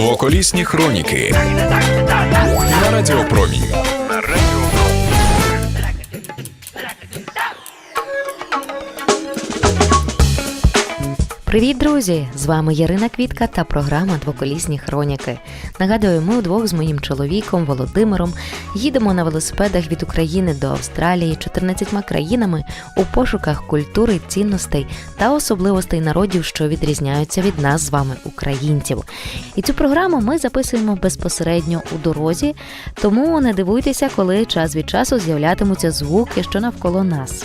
Двоколісні хроніки на Радіопромінь. Привіт, друзі! З вами Ярина Квітка та програма Двоколісні хроніки. Нагадую, ми удвох з моїм чоловіком Володимиром їдемо на велосипедах від України до Австралії 14 країнами у пошуках культури, цінностей та особливостей народів, що відрізняються від нас з вами, українців. І цю програму ми записуємо безпосередньо у дорозі, тому не дивуйтеся, коли час від часу з'являтимуться звуки, що навколо нас.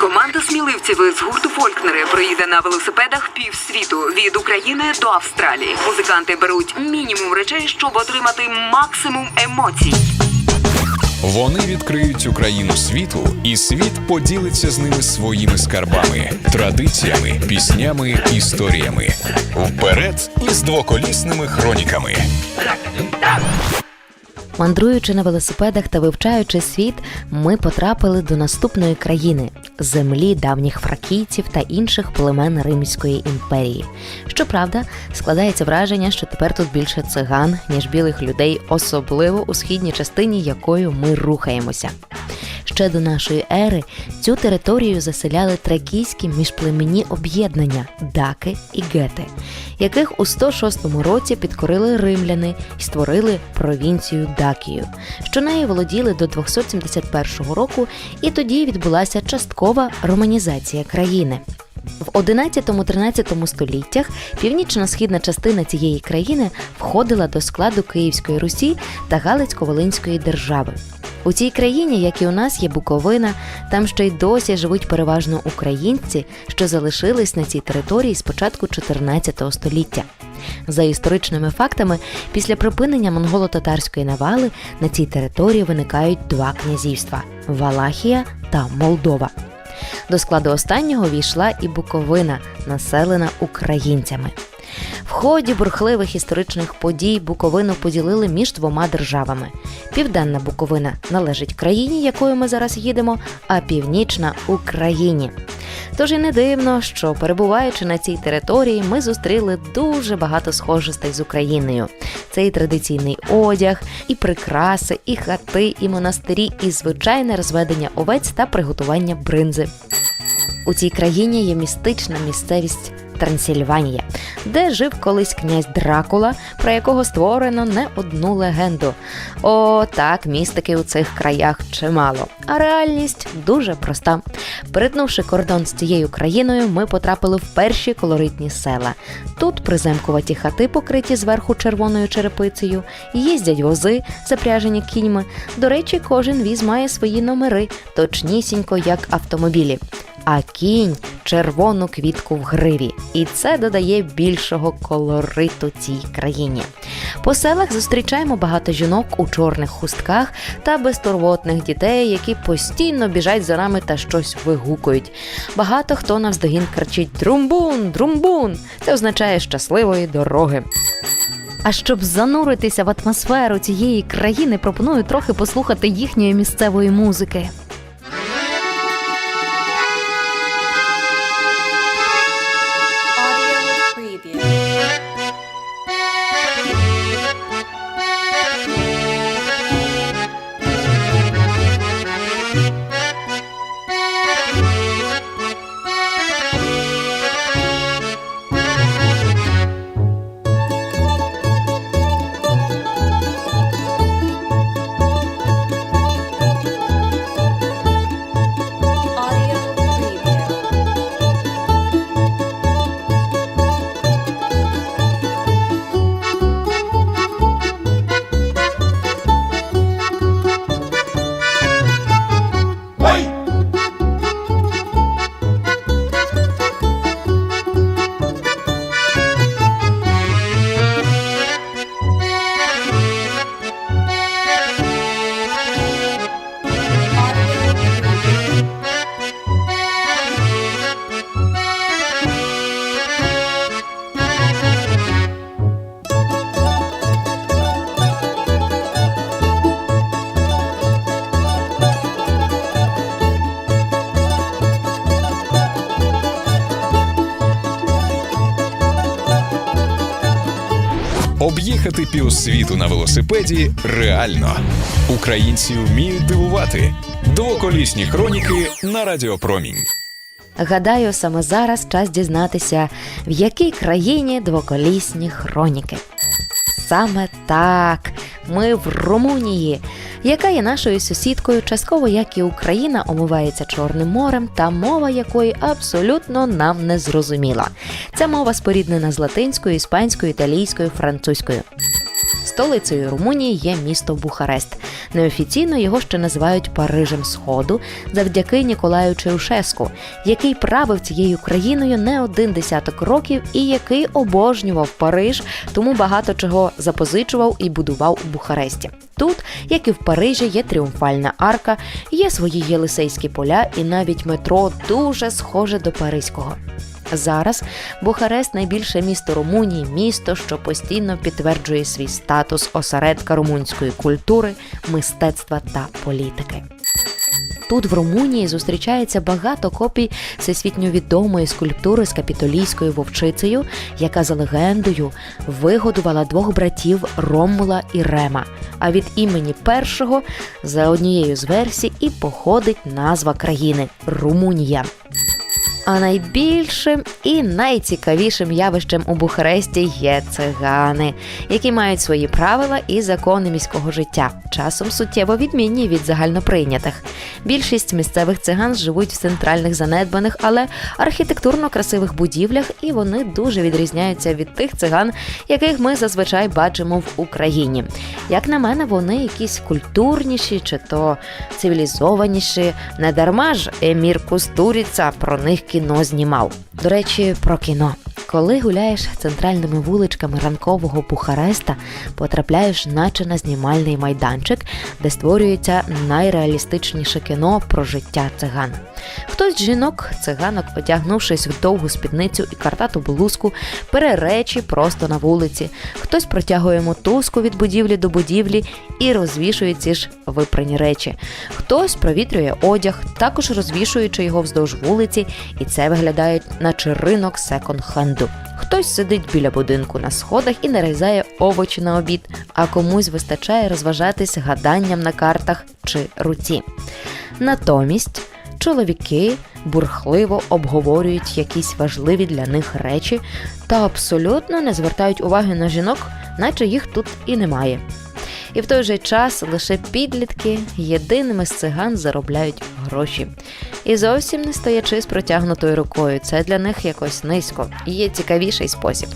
Команда сміливців з гурту Фолькнери приїде на велосипедах півсвіту від України до Австралії. Музиканти беруть мінімум речей, щоб отримати максимум емоцій. Вони відкриють Україну світу, і світ поділиться з ними своїми скарбами, традиціями, піснями, історіями. Вперед із двоколісними хроніками. Мандруючи на велосипедах та вивчаючи світ, ми потрапили до наступної країни землі давніх фракійців та інших племен Римської імперії. Щоправда, складається враження, що тепер тут більше циган, ніж білих людей, особливо у східній частині, якою ми рухаємося. Ще до нашої ери цю територію заселяли тракійські міжплемінні об'єднання даки і гети, яких у 106 році підкорили римляни і створили провінцію Дакію, що нею володіли до 271 року, і тоді відбулася часткова романізація країни. В 11-13 століттях північно-східна частина цієї країни входила до складу Київської Русі та Галицько-Волинської держави. У цій країні, як і у нас, є Буковина, там ще й досі живуть переважно українці, що залишились на цій території з початку 14 століття. За історичними фактами, після припинення монголо-татарської навали на цій території виникають два князівства Валахія та Молдова. До складу останнього війшла і Буковина, населена українцями. В ході бурхливих історичних подій Буковину поділили між двома державами. Південна Буковина належить країні, якою ми зараз їдемо, а північна Україні. Тож і не дивно, що перебуваючи на цій території, ми зустріли дуже багато схожостей з Україною. Це і традиційний одяг, і прикраси, і хати, і монастирі, і звичайне розведення овець та приготування бринзи. У цій країні є містична місцевість Трансильванія, де жив колись князь Дракула, про якого створено не одну легенду. О, так, містики у цих краях чимало. А реальність дуже проста. Перетнувши кордон з цією країною, ми потрапили в перші колоритні села. Тут приземкуваті хати, покриті зверху червоною черепицею, їздять вози, запряжені кіньми. До речі, кожен віз має свої номери, точнісінько як автомобілі а кінь червону квітку в гриві, і це додає більшого колориту цій країні. По селах зустрічаємо багато жінок у чорних хустках та безтурботних дітей, які постійно біжать за нами та щось вигукують. Багато хто навздогін кричить Друмбун, друмбун. Це означає щасливої дороги. А щоб зануритися в атмосферу цієї країни, пропоную трохи послухати їхньої місцевої музики. Об'їхати півсвіту на велосипеді реально. Українці вміють дивувати. Двоколісні хроніки на Радіопромінь. Гадаю, саме зараз час дізнатися, в якій країні двоколісні хроніки. Саме так, ми в Румунії, яка є нашою сусідкою, частково як і Україна омивається Чорним морем, та мова якої абсолютно нам не зрозуміла. Ця мова споріднена з латинською, іспанською, італійською, французькою. Столицею Румунії є місто Бухарест. Неофіційно його ще називають Парижем Сходу завдяки Ніколаю Чеушеску, який правив цією країною не один десяток років і який обожнював Париж, тому багато чого запозичував і будував у Бухаресті. Тут, як і в Парижі, є тріумфальна арка, є свої єлисейські поля, і навіть метро дуже схоже до паризького. Зараз Бухарест найбільше місто Румунії, місто, що постійно підтверджує свій статус осередка румунської культури, мистецтва та політики. Тут в Румунії зустрічається багато копій всесвітньо відомої скульптури з капітолійською вовчицею, яка за легендою вигодувала двох братів Ромула і Рема. А від імені першого, за однією з версій, і походить назва країни Румунія. А найбільшим і найцікавішим явищем у Бухаресті є цигани, які мають свої правила і закони міського життя, часом суттєво відмінні від загальноприйнятих. Більшість місцевих циган живуть в центральних занедбаних, але архітектурно красивих будівлях, і вони дуже відрізняються від тих циган, яких ми зазвичай бачимо в Україні. Як на мене, вони якісь культурніші чи то цивілізованіші. Не дарма ж Емір Кустуріца про них кіно знімав. До речі, про кіно. Коли гуляєш центральними вуличками ранкового Бухареста, потрапляєш наче на знімальний майданчик, де створюється найреалістичніше кіно про життя циган. Хтось з жінок, циганок, одягнувшись в довгу спідницю і картату блузку, пере речі просто на вулиці. Хтось протягує мотузку від будівлі до будівлі і розвішує ці ж випрані речі. Хтось провітрює одяг, також розвішуючи його вздовж вулиці, і це виглядає наче ринок секонд-хенду. Хтось сидить біля будинку на сходах і нарізає овочі на обід, а комусь вистачає розважатись гаданням на картах чи руці. Натомість чоловіки бурхливо обговорюють якісь важливі для них речі та абсолютно не звертають уваги на жінок, наче їх тут і немає. І в той же час лише підлітки єдиними з циган заробляють гроші. І зовсім не стоячи з протягнутою рукою. Це для них якось низько. Є цікавіший спосіб.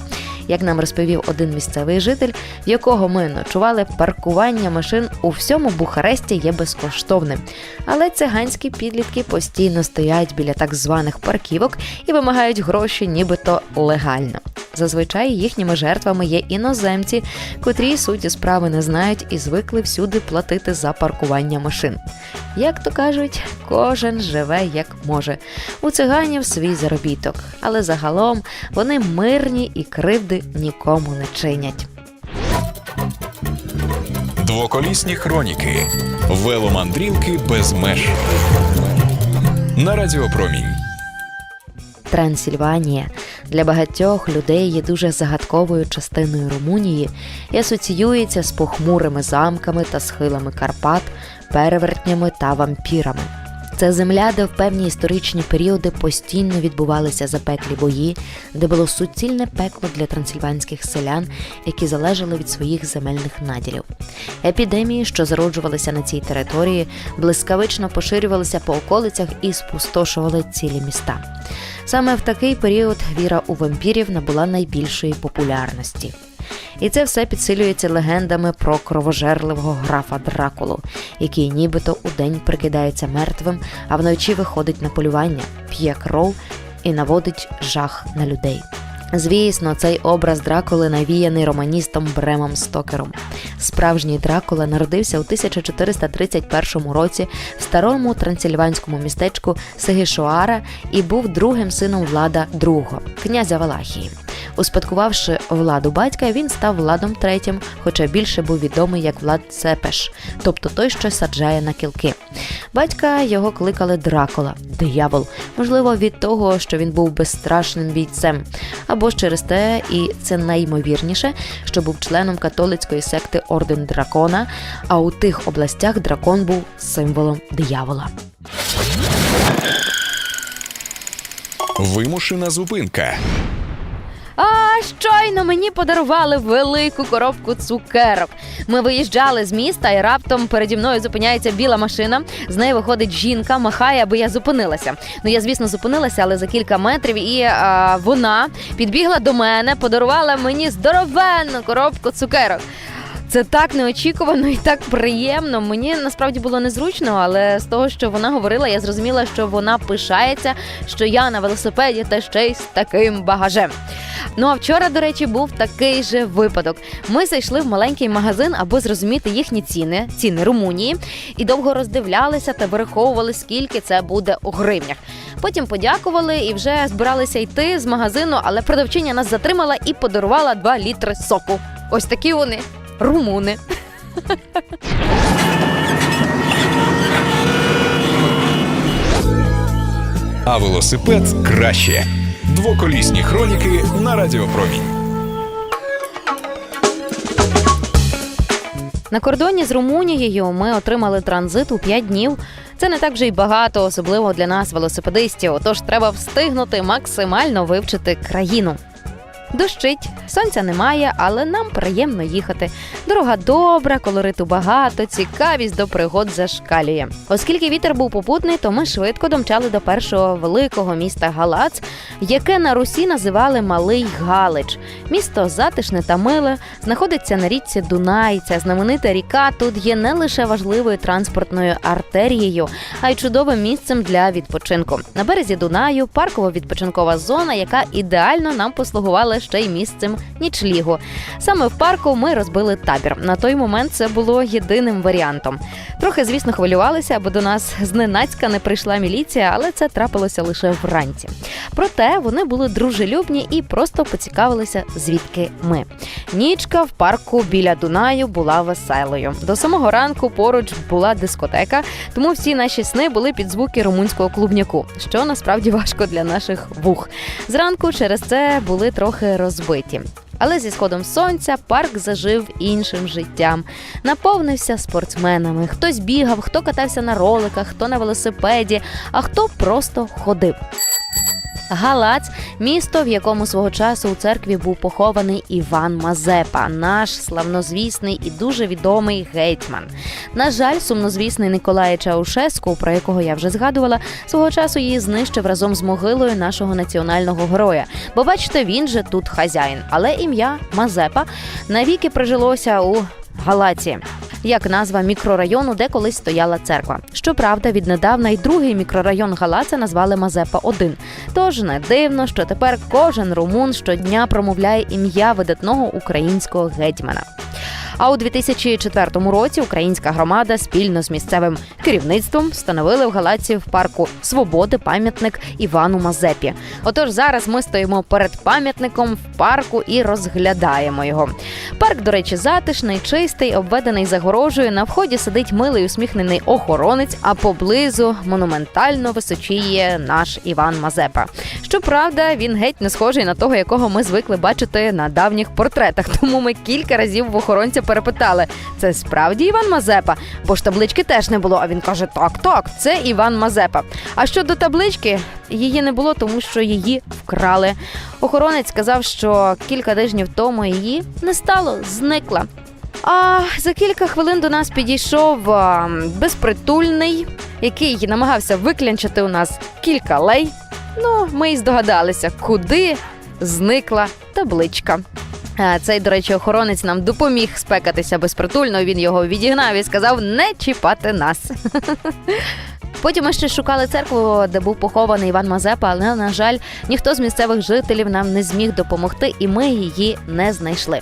Як нам розповів один місцевий житель, в якого ми ночували, паркування машин у всьому Бухаресті є безкоштовним. Але циганські підлітки постійно стоять біля так званих парківок і вимагають гроші, нібито легально. Зазвичай їхніми жертвами є іноземці, котрі суті справи не знають і звикли всюди платити за паркування машин. Як то кажуть, кожен живе як може. У циганів свій заробіток, але загалом вони мирні і кривди нікому не чинять. Двоколісні хроніки. Веломандрівки без меж. На Радіопромінь. Трансильванія для багатьох людей є дуже загадковою частиною Румунії і асоціюється з похмурими замками та схилами Карпат, перевертнями та вампірами. Це земля, де в певні історичні періоди постійно відбувалися запеклі бої, де було суцільне пекло для трансильванських селян, які залежали від своїх земельних наділів. Епідемії, що зароджувалися на цій території, блискавично поширювалися по околицях і спустошували цілі міста. Саме в такий період віра у вампірів набула найбільшої популярності. І це все підсилюється легендами про кровожерливого графа Дракулу, який нібито удень прикидається мертвим, а вночі виходить на полювання, п'є кров і наводить жах на людей. Звісно, цей образ Дракули навіяний романістом Бремом Стокером. Справжній Дракула народився у 1431 році в старому трансильванському містечку Сегишоара і був другим сином Влада II, князя Валахії. Успадкувавши владу батька, він став владом третім, хоча більше був відомий як Влад Цепеш, тобто той, що саджає на кілки. Батька його кликали Дракула, диявол, можливо, від того, що він був безстрашним бійцем, або ж через те, і це найімовірніше, що був членом католицької секти Орден Дракона, а у тих областях дракон був символом диявола. Вимушена зупинка. А щойно мені подарували велику коробку цукерок. Ми виїжджали з міста, і раптом переді мною зупиняється біла машина. З неї виходить жінка, махає, аби я зупинилася. Ну я, звісно, зупинилася, але за кілька метрів, і а, вона підбігла до мене, подарувала мені здоровенну коробку цукерок. Це так неочікувано і так приємно. Мені насправді було незручно, але з того, що вона говорила, я зрозуміла, що вона пишається, що я на велосипеді та ще й з таким багажем. Ну а вчора, до речі, був такий же випадок. Ми зайшли в маленький магазин, аби зрозуміти їхні ціни, ціни Румунії, і довго роздивлялися та вираховували, скільки це буде у гривнях. Потім подякували і вже збиралися йти з магазину, але продавчиня нас затримала і подарувала 2 літри соку. Ось такі вони румуни. А велосипед краще. Двоколісні хроніки на Радіопромінь. На кордоні з Румунією ми отримали транзит у 5 днів. Це не так вже й багато, особливо для нас, велосипедистів. Тож треба встигнути максимально вивчити країну. Дощить, сонця немає, але нам приємно їхати. Дорога добра, колориту багато, цікавість до пригод зашкалює. Оскільки вітер був попутний, то ми швидко домчали до першого великого міста Галац, яке на Русі називали Малий Галич. Місто затишне та миле, знаходиться на річці Дунай. Ця знаменита ріка тут є не лише важливою транспортною артерією, а й чудовим місцем для відпочинку. На березі Дунаю парково-відпочинкова зона, яка ідеально нам послугувала ще й місцем нічлігу. Саме в парку ми розбили табір. На той момент це було єдиним варіантом. Трохи, звісно, хвилювалися, бо до нас зненацька не прийшла міліція, але це трапилося лише вранці. Проте вони були дружелюбні і просто поцікавилися, звідки ми. Нічка в парку біля Дунаю була веселою. До самого ранку поруч була дискотека, тому всі наші сни були під звуки румунського клубняку, що насправді важко для наших вух. Зранку через це були трохи розбиті. Але зі сходом сонця парк зажив іншим життям, наповнився спортсменами. Хтось бігав, хто катався на роликах, хто на велосипеді, а хто просто ходив. Галац місто, в якому свого часу у церкві був похований Іван Мазепа, наш славнозвісний і дуже відомий гетьман. На жаль, сумнозвісний Николай Чаушеску, про якого я вже згадувала, свого часу її знищив разом з могилою нашого національного героя. Бо бачите, він же тут хазяїн, але ім'я Мазепа навіки прижилося у Галаці. Як назва мікрорайону, де колись стояла церква. Щоправда, віднедавна й другий мікрорайон Галаца назвали Мазепа 1 Тож не дивно, що тепер кожен румун щодня промовляє ім'я видатного українського гетьмана. А у 2004 році українська громада спільно з місцевим керівництвом встановили в Галаці в парку Свободи пам'ятник Івану Мазепі. Отож, зараз ми стоїмо перед пам'ятником в парку і розглядаємо його. Парк, до речі, затишний, чистий, обведений загорожею. На вході сидить милий усміхнений охоронець, а поблизу монументально височіє наш Іван Мазепа. Щоправда, він геть не схожий на того, якого ми звикли бачити на давніх портретах. Тому ми кілька разів в охоронця перепитали: це справді Іван Мазепа? Бо ж таблички теж не було. А він каже: Так, так, це Іван Мазепа. А щодо таблички, її не було, тому що її вкрали. Охоронець сказав, що кілька тижнів тому її не стало, зникла. А за кілька хвилин до нас підійшов а, безпритульний, який намагався виклянчити у нас кілька лей. Ну, ми й здогадалися, куди зникла табличка. А, Цей, до речі, охоронець нам допоміг спекатися безпритульно. Він його відігнав і сказав не чіпати нас. Потім ми ще шукали церкву, де був похований Іван Мазепа, але, на жаль, ніхто з місцевих жителів нам не зміг допомогти, і ми її не знайшли.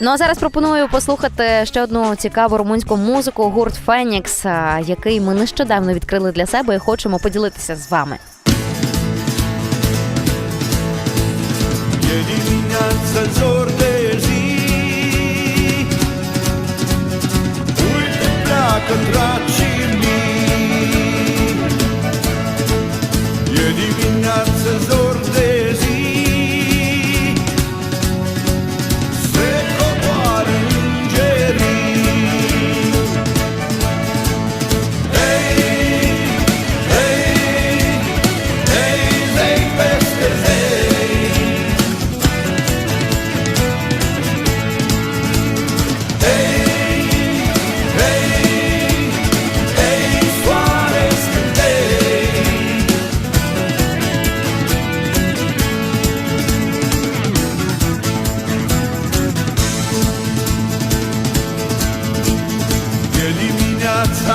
Ну а зараз пропоную послухати ще одну цікаву румунську музику гурт Фенікс, який ми нещодавно відкрили для себе і хочемо поділитися з вами. Siedi dinanzi al sorte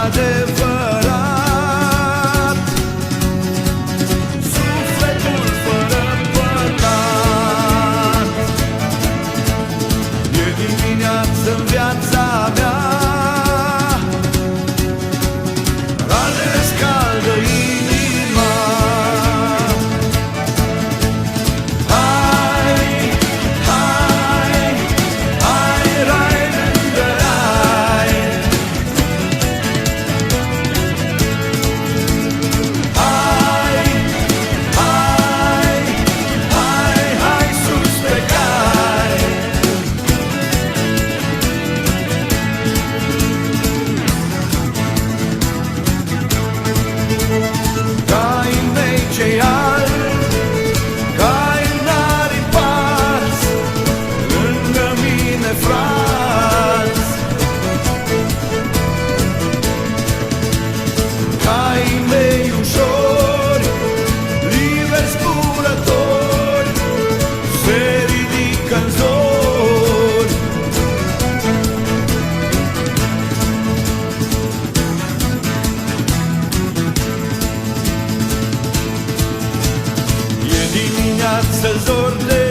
razy dimineață zor de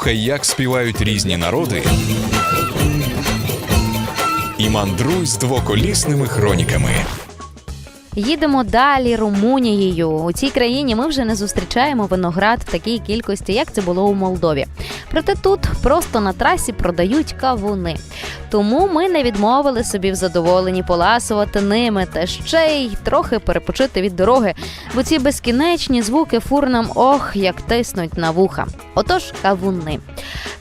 Слухай, як співають різні народи. І мандруй з двоколісними хроніками. Їдемо далі Румунією. У цій країні ми вже не зустрічаємо виноград в такій кількості, як це було у Молдові. Проте тут просто на трасі продають кавуни. Тому ми не відмовили собі в задоволенні поласувати ними та ще й трохи перепочити від дороги, бо ці безкінечні звуки фур нам ох як тиснуть на вуха. Отож, кавуни.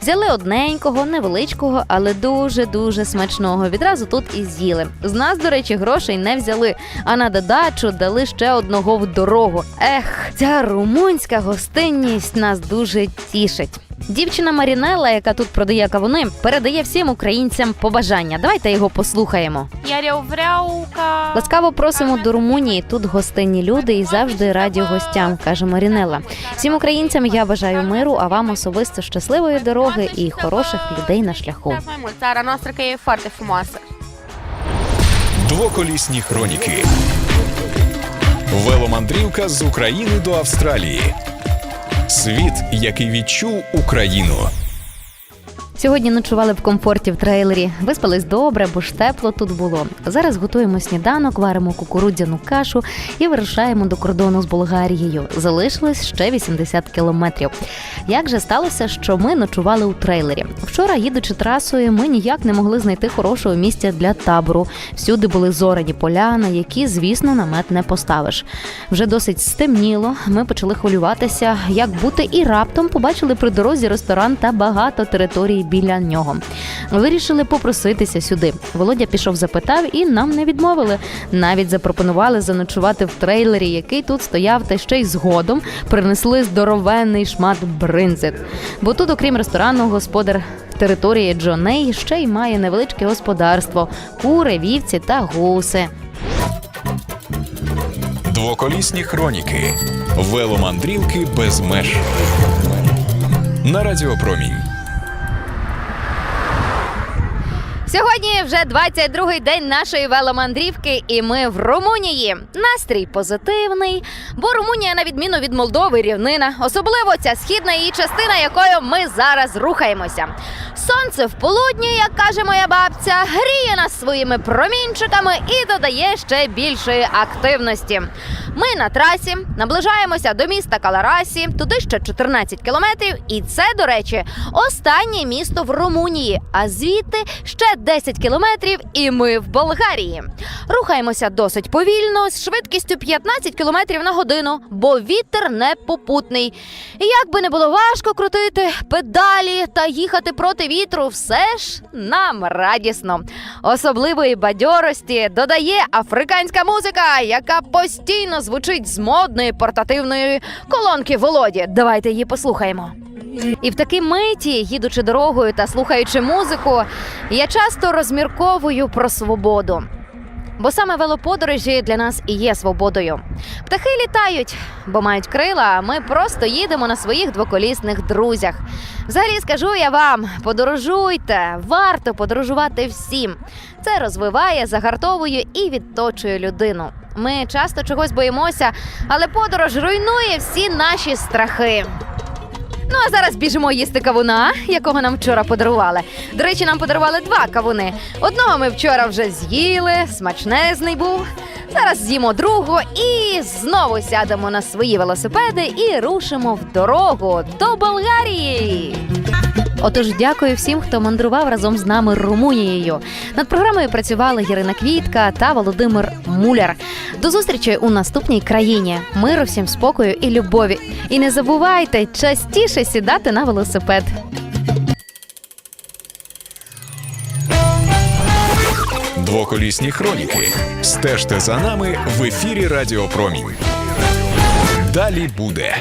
Взяли одненького, невеличкого, але дуже дуже смачного. Відразу тут і з'їли. З нас, до речі, грошей не взяли, а на додачу дали ще одного в дорогу. Ех, ця румунська гостинність нас дуже тішить. Дівчина Марінела, яка тут продає кавуни, передає всім українцям побажання. Давайте його послухаємо. Ласкаво просимо до Румунії. Тут гостинні люди і завжди раді гостям, каже Марінела. Всім українцям я бажаю миру, а вам особисто щасливої дороги і хороших людей на шляху. Двоколісні хроніки. Веломандрівка з України до Австралії. Світ, який відчув Україну. Сьогодні ночували в комфорті в трейлері, виспались добре, бо ж тепло тут було. Зараз готуємо сніданок, варимо кукурудзяну кашу і вирушаємо до кордону з Болгарією. Залишилось ще 80 кілометрів. Як же сталося, що ми ночували у трейлері? Вчора, їдучи трасою, ми ніяк не могли знайти хорошого місця для табору. Всюди були зоряні поля, на які, звісно, намет не поставиш. Вже досить стемніло. Ми почали хвилюватися, як бути, і раптом побачили при дорозі ресторан та багато території біля нього. Вирішили попроситися сюди. Володя пішов, запитав, і нам не відмовили. Навіть запропонували заночувати в трейлері, який тут стояв, та ще й згодом принесли здоровенний шмат бринзит. Бо тут, окрім ресторану, господар. Території Джоней ще й має невеличке господарство, кури, вівці та гуси. Двоколісні хроніки. Веломандрівки без меж. На Радіопромінь. Сьогодні вже 22-й день нашої веломандрівки, і ми в Румунії. Настрій позитивний, бо Румунія, на відміну від Молдови, рівнина, особливо ця східна її частина, якою ми зараз рухаємося. Сонце в полудні, як каже моя бабця, гріє нас своїми промінчиками і додає ще більшої активності. Ми на трасі наближаємося до міста Каларасі, туди ще 14 кілометрів, і це, до речі, останнє місто в Румунії. А звідти ще 10 кілометрів, і ми в Болгарії. Рухаємося досить повільно, з швидкістю 15 кілометрів на годину, бо вітер не попутний. І як би не було важко крутити педалі та їхати проти вітру, все ж нам радісно. Особливої бадьорості додає африканська музика, яка постійно звучить з модної портативної колонки Володі. Давайте її послухаємо. І в такій миті, їдучи дорогою та слухаючи музику, я часто розмірковую про свободу. Бо саме велоподорожі для нас і є свободою. Птахи літають, бо мають крила, а ми просто їдемо на своїх двоколісних друзях. Взагалі скажу я вам: подорожуйте, варто подорожувати всім. Це розвиває, загартовує і відточує людину. Ми часто чогось боїмося, але подорож руйнує всі наші страхи. Ну а зараз біжимо їсти кавуна, якого нам вчора подарували. До речі, нам подарували два кавуни. Одного ми вчора вже з'їли, смачнезний був. Зараз з'їмо другого і знову сядемо на свої велосипеди і рушимо в дорогу до Болгарії. Отож, дякую всім, хто мандрував разом з нами Румунією. Над програмою працювали Ірина Квітка та Володимир Муляр. До зустрічі у наступній країні. Миру всім спокою і любові. І не забувайте частіше сідати на велосипед. Двоколісні хроніки. Стежте за нами в ефірі Радіопромінь. Далі буде.